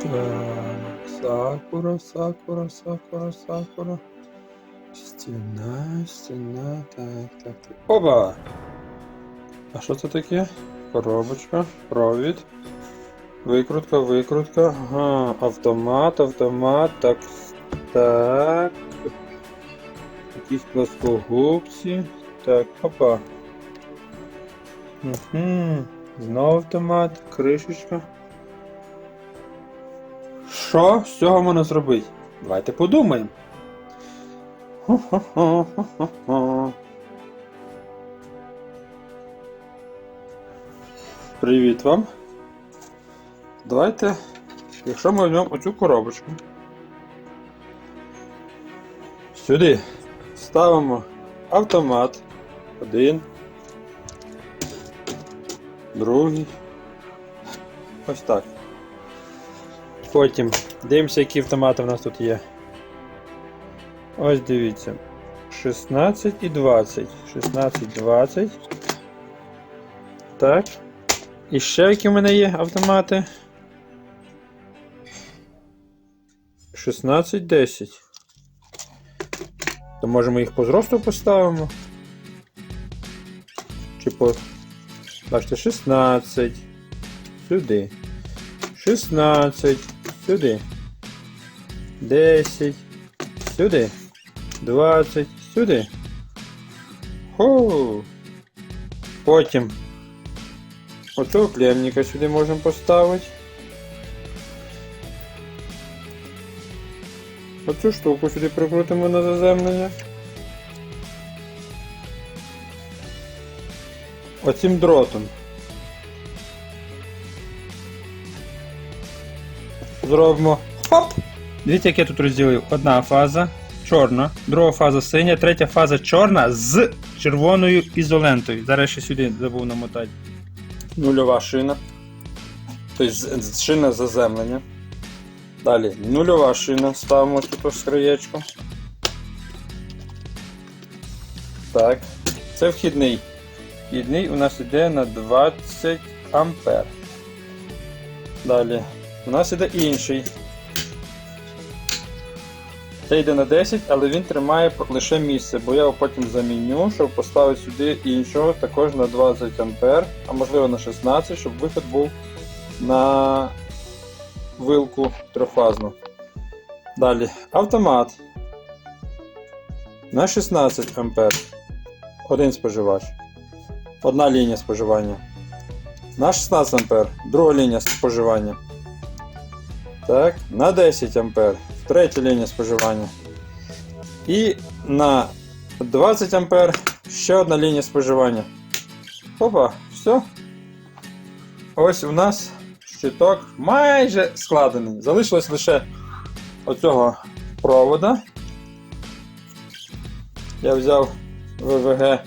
Так, сакура, сакура, сакура, сакура. Стіна, стіна, так, так, так. Оба! А що це таке? Коробочка, провід. Викрутка, викрутка. Ага, автомат, автомат, так. Так. Якісь плоскогубці. Так, опа. Угу. Знову автомат, кришечка. Що з цього можна зробити? Давайте подумаємо. Привіт вам. Давайте, якщо ми візьмемо оцю коробочку, сюди ставимо автомат. Один. Другий. Ось так. Потім дивимося, які автомати в нас тут є. Ось дивіться. 16 і 20. 16, 20. Так. І ще які в мене є автомати. 16, 10. То може ми їх по зросту поставимо? Чи по. Бачите, 16. Сюди. 16. Сюди. 10. Сюди. 20. Сюди. Хо. Потім. Оцього клемника сюди можемо поставити. Оцю штуку сюди прикрутимо на заземлення. Оцим дротом. Зробимо хоп! Дивіться, як я тут розділив. Одна фаза чорна, друга фаза синя, третя фаза чорна з червоною ізолентою. Зараз ще сюди забув намотати. Нульова шина. Тобто шина заземлення. Далі нульова шина. Ставимо тут з краєчку. Так. Це вхідний. Вхідний у нас йде на 20 ампер. Далі. У нас іде інший. Це йде на 10, але він тримає лише місце, бо я його потім заміню, щоб поставити сюди іншого, також на 20 А, а можливо на 16, щоб виход був на вилку трьохфазну. Далі автомат на 16 А. Один споживач. Одна лінія споживання. На 16 А. Друга лінія споживання. Так, на 10 А. Третя лінія споживання. І на 20 А ще одна лінія споживання. Опа, все. Ось у нас щиток майже складений. Залишилось лише оцього провода. Я взяв ВВГ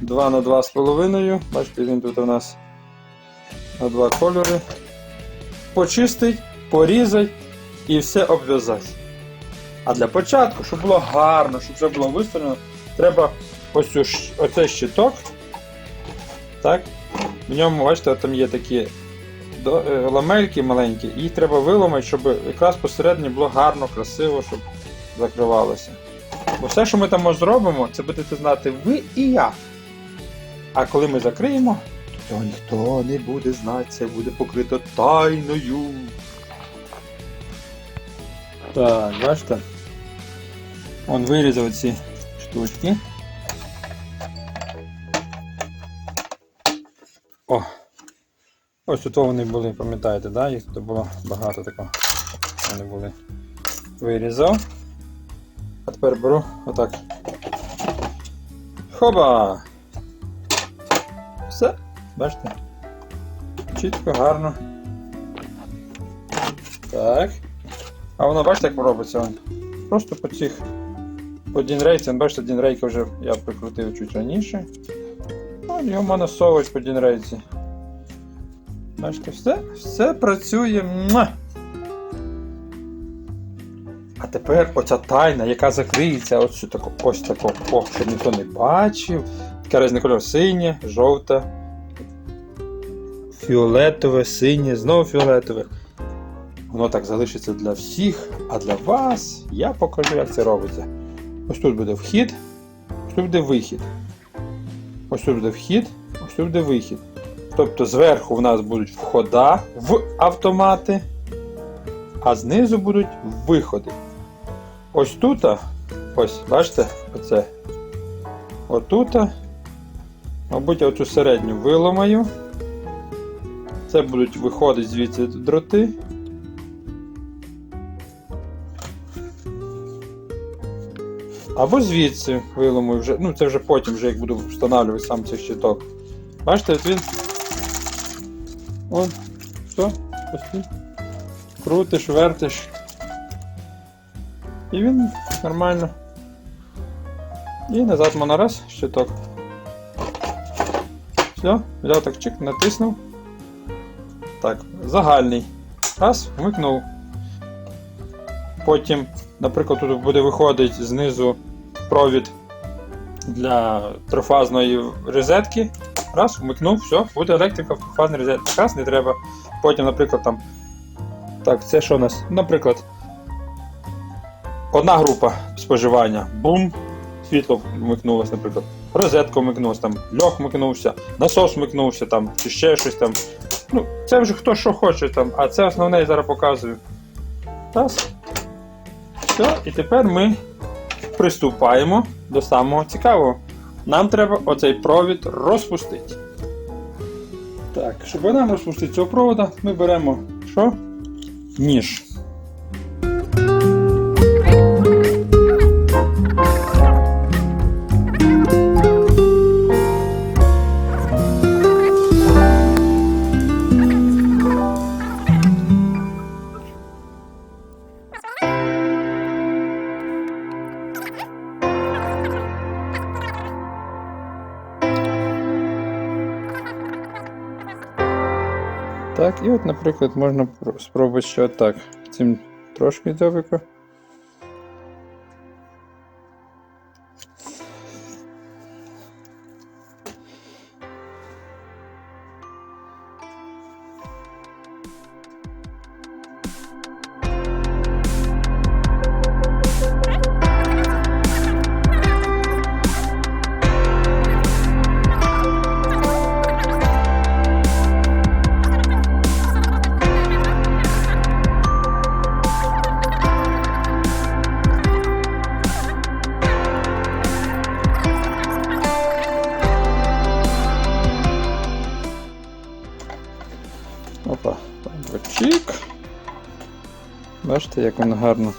2 на 2,5. Бачите, він тут у нас на два кольори. Почистить, порізать і все обв'язати. А для початку, щоб було гарно, щоб все було виставлено, треба ось цю оцей щиток. Так? В ньому, бачите, там є такі е, ламельки маленькі, їх треба виламати, щоб якраз посередині було гарно, красиво, щоб закривалося. Бо все, що ми там зробимо, це будете знати ви і я. А коли ми закриємо, то ніхто не буде знати, це буде покрито тайною. Так, бачите? Он вирізав ці штучки. О! Ось тут вони були, пам'ятаєте, да? їх тут було багато такого. Вони були. Вирізав. А тепер беру отак. Хоба! Все, бачите? Чітко, гарно. Так. А воно бачите, як робиться? Просто по цих. По дінрейці, бачите, дінрейка вже я прикрутив чуть раніше. Ну, його можна совувати по дінрейці. Бачите, все, все працює. А тепер оця тайна, яка закриється, ось тако, ось тако, о, щоб ніхто не бачив. Таке різне кольор синє, жовте, фіолетове, синє, знову фіолетове. Воно так залишиться для всіх, а для вас я покажу, як це робиться. Ось тут буде вхід, ось тут буде вихід. Ось тут буде вхід, ось тут буде вихід. Тобто зверху в нас будуть входа в автомати, а знизу будуть виходи. Ось тут, ось, бачите, оце. Отут, мабуть, я оцю середню виламаю. Це будуть виходити звідси дроти. Або звідси виламую вже. Ну, це вже потім, вже як буду встановлювати сам цей щиток. Бачите, от він. От, все, тут. Крутиш, вертиш. І він нормально. І назад можна раз, щиток. Все, взяв так чик, натиснув. Так, загальний. Раз, вмикнув. Потім, наприклад, тут буде виходити знизу провід для трифазної розетки. Раз, вмикнув, все, буде електрика в трифазній розетці. Раз не треба. Потім, наприклад, там. Так, це що у нас? Наприклад, одна група споживання. Бум, світло вмикнулося, наприклад. Розетка вмикнулася, там льох вмикнувся, насос вмикнувся, там, чи ще щось там. Ну, це вже хто що хоче там, а це основне я зараз показую. Раз. Все, і тепер ми приступаємо до самого цікавого. Нам треба оцей провід розпустити. Так, щоб нам розпустити цього провода, ми беремо що? Ніж. От, наприклад, можна про- спробувати ще так. Цим трошки дзьобика. Бачите, як воно гарно.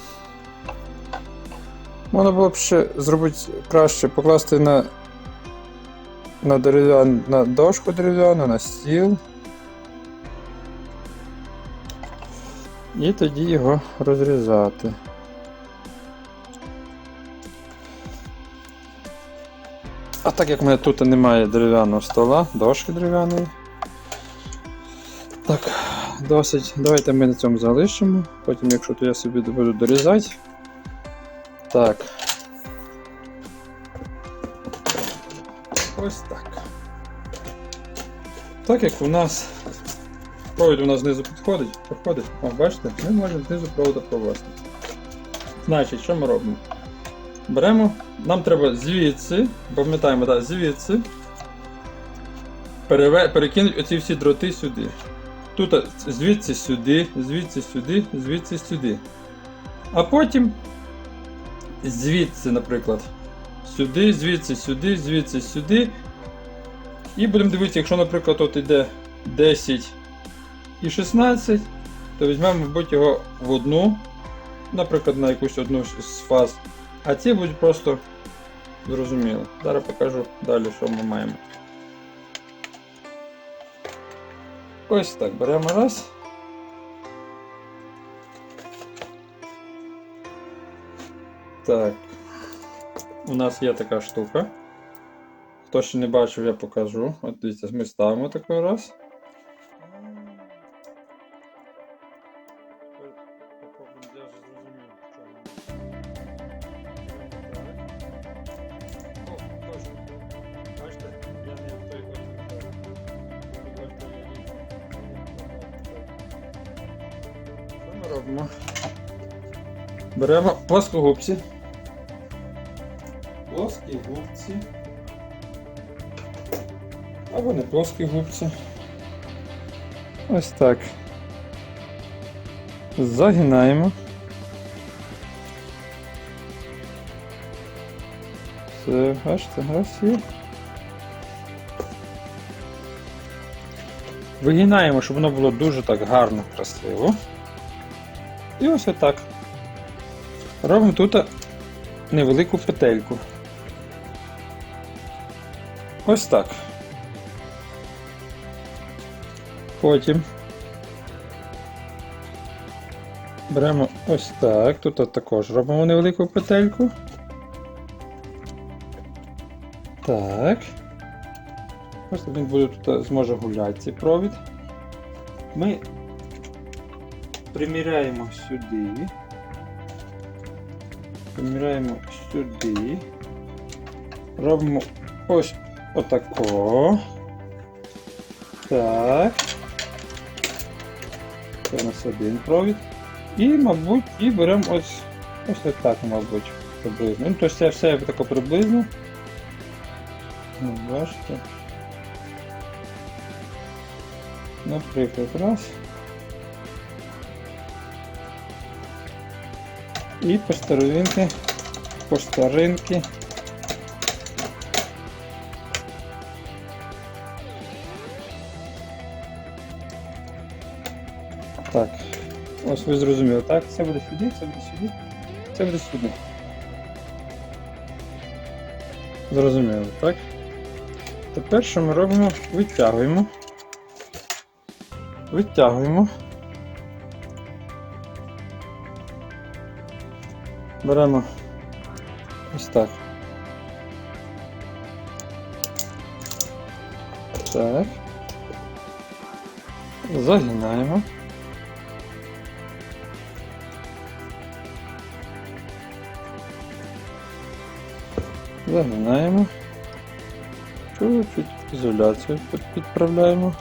Можна було б ще зробити краще, покласти на, на, дерев'ян, на дошку дерев'яну, на стіл. І тоді його розрізати. А так як в мене тут немає дерев'яного стола, дошки дерев'яної. Так, досить. Давайте ми на цьому залишимо. Потім, якщо то я собі буду дорізати. Так. Ось так. Так як у нас провід у нас знизу підходить, проходить, о, бачите, ми можемо знизу провода провести. Значить, що ми робимо? Беремо, нам треба звідси, пам'ятаємо, так, звідси перекинути оці всі дроти сюди. Тут звідси сюди, звідси сюди, звідси сюди. А потім звідси, наприклад, сюди, звідси сюди, звідси сюди. І будемо дивитися, якщо, наприклад, от іде 10 і 16, то візьмемо, мабуть, його в одну, наприклад, на якусь одну з фаз. А ці будуть просто зрозуміло. Зараз покажу далі, що ми маємо. Ось так, беремо раз. Так. У нас є така штука. Хто ще не бачив, я покажу. От дивіться, ми ставимо такий раз. Робимо? Беремо плоскогубці. Плоскі губці. Або не плоскі губці. Ось так. Загинаємо. Все, бачите, раз є. Вигинаємо, щоб воно було дуже так гарно, красиво. І ось отак. Робимо тут невелику петельку. Ось так. Потім беремо ось так. Тут також робимо невелику петельку. Так. Просто він буде тут зможе гуляти цей провід. Ми приміряємо сюди. Приміряємо сюди. Робимо ось отако. Так. Це у нас один провід. І, мабуть, і беремо ось ось отак, мабуть, приблизно. Ну, тобто це все тако приблизно. Ну, бачите. Наприклад, раз. І по старовинки, по старинки. Так, ось ви зрозуміли, так? Це буде сюди, це буде сюди, це буде сюди. Зрозуміло, так? Тепер що ми робимо? Витягуємо. Витягуємо. Беремо ось так. Так. Загинаємо. Загинаємо. Чуть-чуть ізоляцію підправляємо.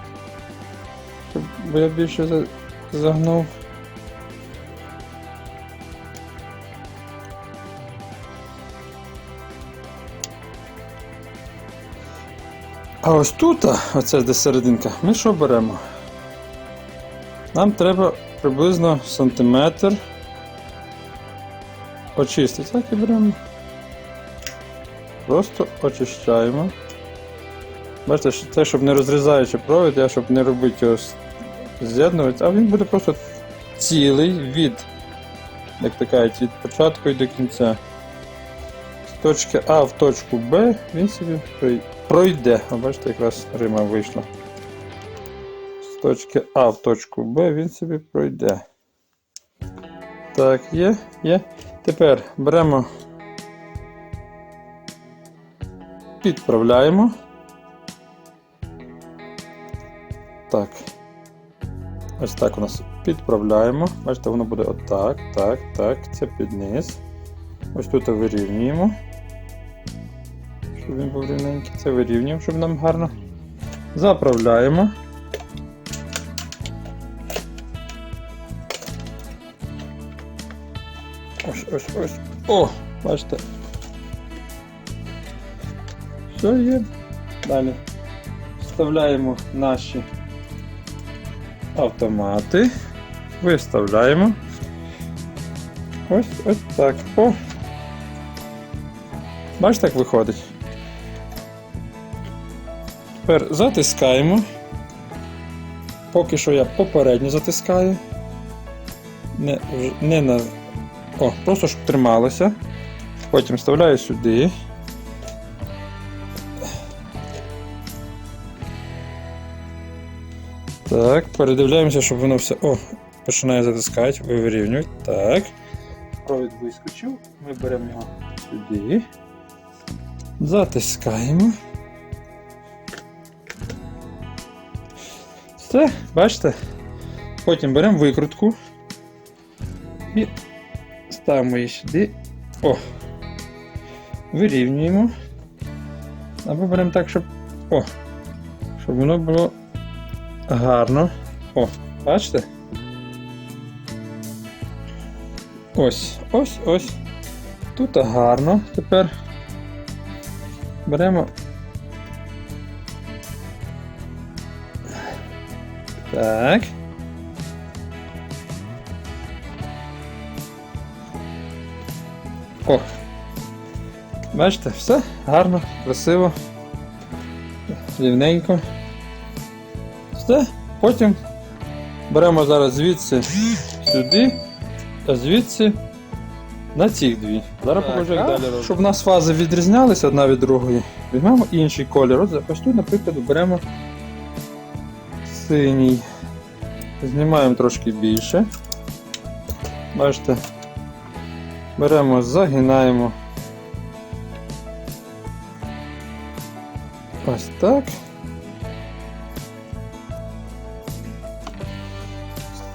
Щоб, я більше загнув. А ось тут, оце де серединка, ми що беремо? Нам треба приблизно сантиметр очистити. Так і беремо. Просто очищаємо. Бачите, це, щоб не розрізаючи провід, я щоб не робити його з'єднувати, а він буде просто цілий від, як то кажуть, від початку і до кінця. З точки А в точку Б він собі прой- пройде. А бачите, якраз Рима вийшла. З точки А в точку Б він собі пройде. Так, є, є. Тепер беремо, підправляємо. Так. Ось так у нас підправляємо. Бачите, воно буде отак, так, так. Це під низ. Ось тут вирівнюємо. Щоб він був рівненький. Це вирівнюємо, щоб нам гарно. Заправляємо. Ось, ось, ось. О! Бачите. Все є. Далі вставляємо наші автомати. Виставляємо. Ось ось так. О! Бачите, як виходить? Тепер затискаємо. Поки що я попередньо затискаю. Не, не на. О, просто щоб трималося. Потім вставляю сюди. Так, передивляємося, щоб воно все. О, починає затискати, вирівнюють. Так. Провід вискочив. Ми беремо його сюди. Затискаємо. Все, бачите? Потім беремо викрутку і ставимо її сюди. О! Вирівнюємо. Або беремо так, щоб. О! Щоб воно було гарно. О, бачите? Ось, ось, ось. Тут гарно. Тепер беремо. Так. О! Бачите, все гарно, красиво, рівненько. Все. Потім беремо зараз звідси сюди, а звідси на ці дві. Зараз Так, покажу, як далі робити. Щоб у нас фази відрізнялися одна від другої, візьмемо інший колір. Ось тут, наприклад, беремо синій. Знімаємо трошки більше. Бачите. Беремо, загинаємо. Ось так.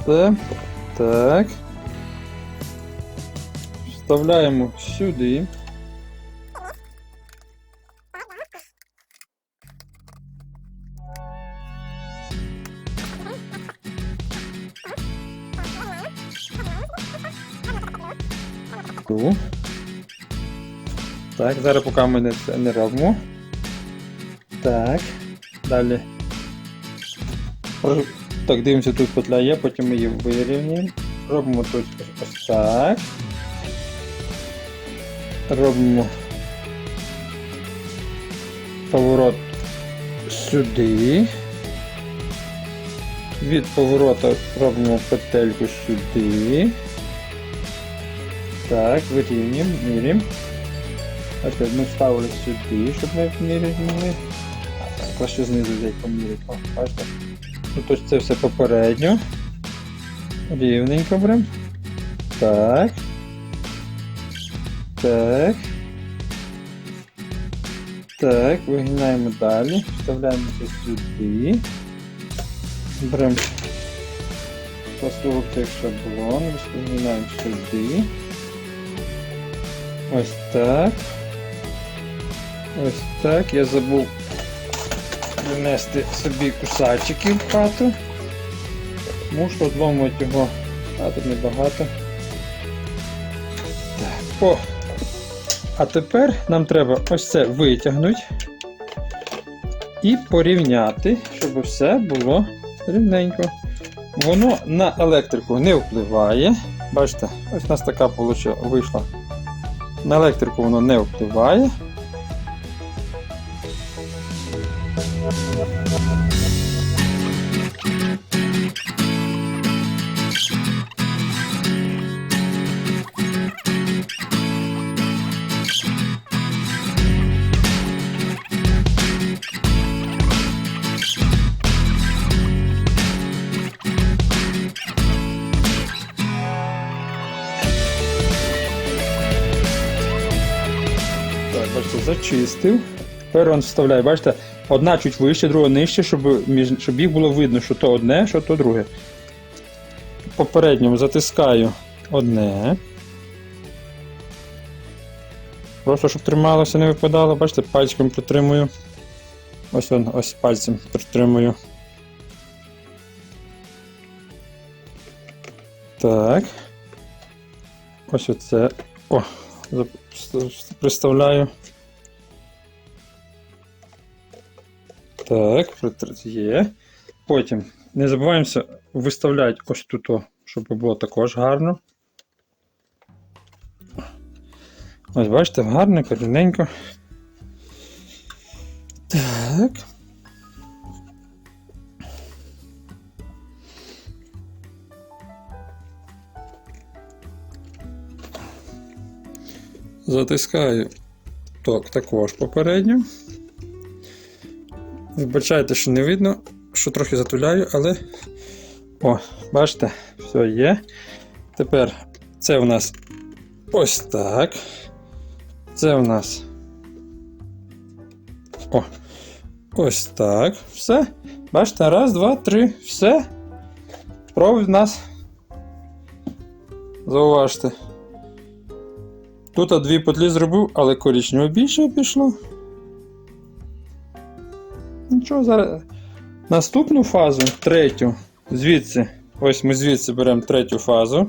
Все. Так. Вставляємо сюди. Так, зараз поки ми не, не робимо. Так. Далі. Так, дивимося, тут петля є, потім ми її вирівнюємо. Робимо тут ось так. Робимо поворот сюди. Від повороту робимо петельку сюди. Так, вирівнюємо, міряємо. Опять ми ставили сюди, щоб ми міряли змогли. Краще знизу взяти поміряти. Бачите? Ну, тобто це все попередньо. Рівненько беремо. Так. Так. Так, вигинаємо далі. Вставляємо це сюди. Беремо посилок як шаблон, вигинаємо сюди. Ось так. Ось так. Я забув принести собі кусачики в хату. Мушу одломувати його. А тут небагато. Так, о! А тепер нам треба ось це витягнути і порівняти, щоб все було рівненько. Воно на електрику не впливає. Бачите, ось у нас така вийшла. На електрику воно не впливає. Бачите, зачистив. Тепер він вставляє, бачите, одна чуть вище, друга нижче, щоб, між, щоб їх було видно, що то одне, що то друге. Попередньому затискаю одне. Просто щоб трималося, не випадало, бачите, пальчиком притримую. Ось он, ось пальцем притримую. Так. Ось оце. О, приставляю. Так, є. Потім не забуваємося виставляти ось тут, щоб було також гарно. Ось бачите, гарно, рівненько. Так. Затискаю так, також попередньо. Вибачайте, що не видно, що трохи затуляю, але. О, бачите, все є. Тепер це у нас ось так. Це у нас. О. Ось так. Все. Бачите, раз, два, три. Все. Провід у нас. Зауважте. Тут дві петлі зробив, але коричнево більше пішло. Нічого, зараз. Наступну фазу, третю, звідси. Ось ми звідси беремо третю фазу.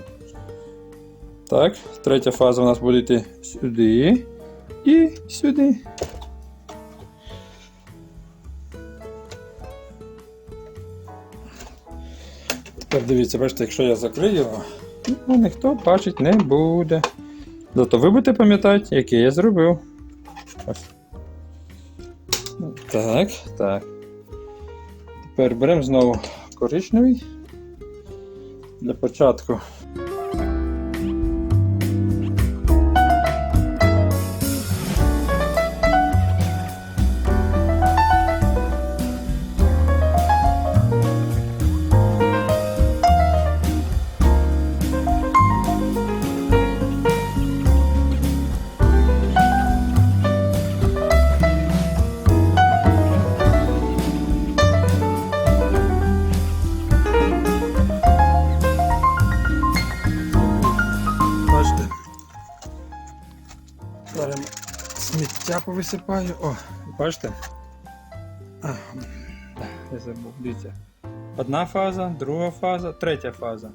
Так, третя фаза у нас буде йти сюди і сюди. Тепер дивіться, бачите, якщо я закрию ну, ніхто бачить не буде. Зато ви будете пам'ятати, яке я зробив. Ось. Так, так. Тепер беремо знову коричневий. Для початку. Сміття повисипаю. О, бачите? А, я забув. Дивіться. Одна фаза, друга фаза, третя фаза.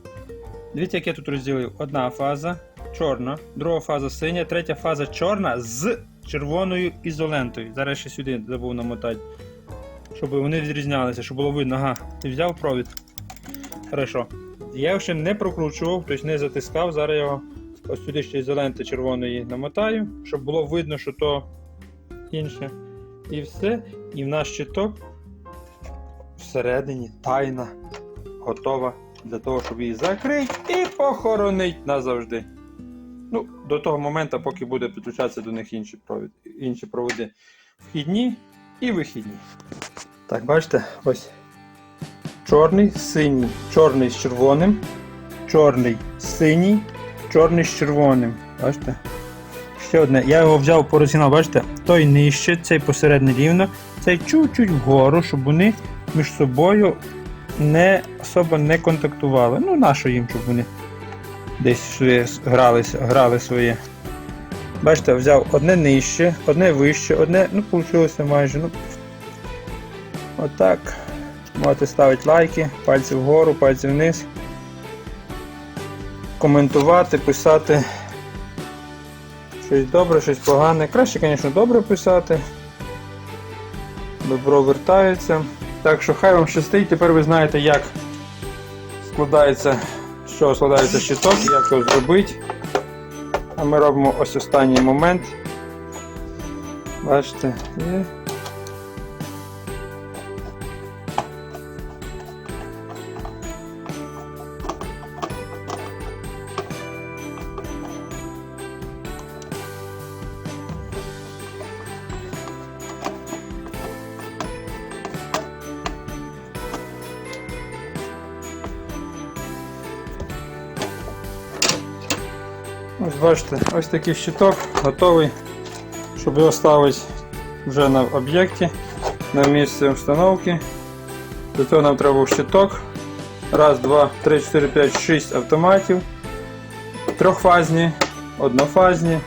Дивіться, як я тут розділив. Одна фаза чорна, друга фаза синя, третя фаза чорна з червоною ізолентою. Зараз ще сюди забув намотати. Щоб вони відрізнялися, щоб було видно. Ага, ти взяв провід. Хорошо. Я ще не прокручував, тобто не затискав. Зараз його ось сюди ще ізоленти червоної намотаю, щоб було видно, що то інше. І все. І в наш щиток всередині тайна готова для того, щоб її закрити і похоронити назавжди. Ну, до того моменту, поки буде підключатися до них інші, провід, інші проводи вхідні і вихідні. Так, бачите, ось чорний, синій, чорний з червоним, чорний синій, чорний з червоним. Бачите? Ще одне. Я його взяв по розігнав, бачите, той нижче, цей посередньо рівно, цей чуть-чуть вгору, щоб вони між собою не особо не контактували. Ну, нащо їм, щоб вони десь гралися, грали своє. Бачите, взяв одне нижче, одне вище, одне, ну, вийшло майже. Ну, отак. Можете ставити лайки, пальці вгору, пальці вниз. Коментувати, писати щось добре, щось погане. Краще, звісно, добре писати. Добро вертається. Так що хай вам щастить, тепер ви знаєте, як складається, з чого складається щиток, як його зробити. А ми робимо ось останній момент. Бачите, є. Бачите, ось такий щиток готовий, щоб його ставити вже на об'єкті, на місці установки. Для цього нам треба був щиток. Раз, два, три, чотири, п'ять, шість автоматів. Трьохфазні, однофазні.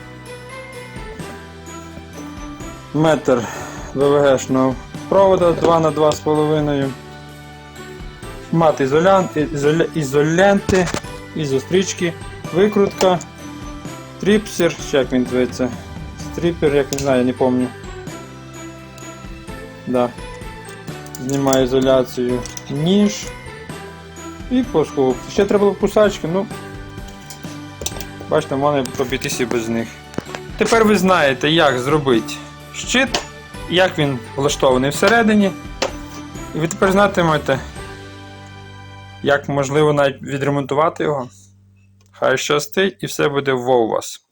Метр ВВГшного провода 2 на 2,5. Мат ізолян, ізоля, ізоленти, ізострічки, викрутка. Тріпсер, чи як він зветься? Стріпер, як не знаю, я не пам'ятаю. Да. Знімаю ізоляцію, ніж і пошку. Ще треба було кусачки, ну. Бачите, можна обійтися без них. Тепер ви знаєте, як зробити щит, як він влаштований всередині. І ви тепер знатимете, як можливо навіть відремонтувати його. Хай щастить і все буде вов вас.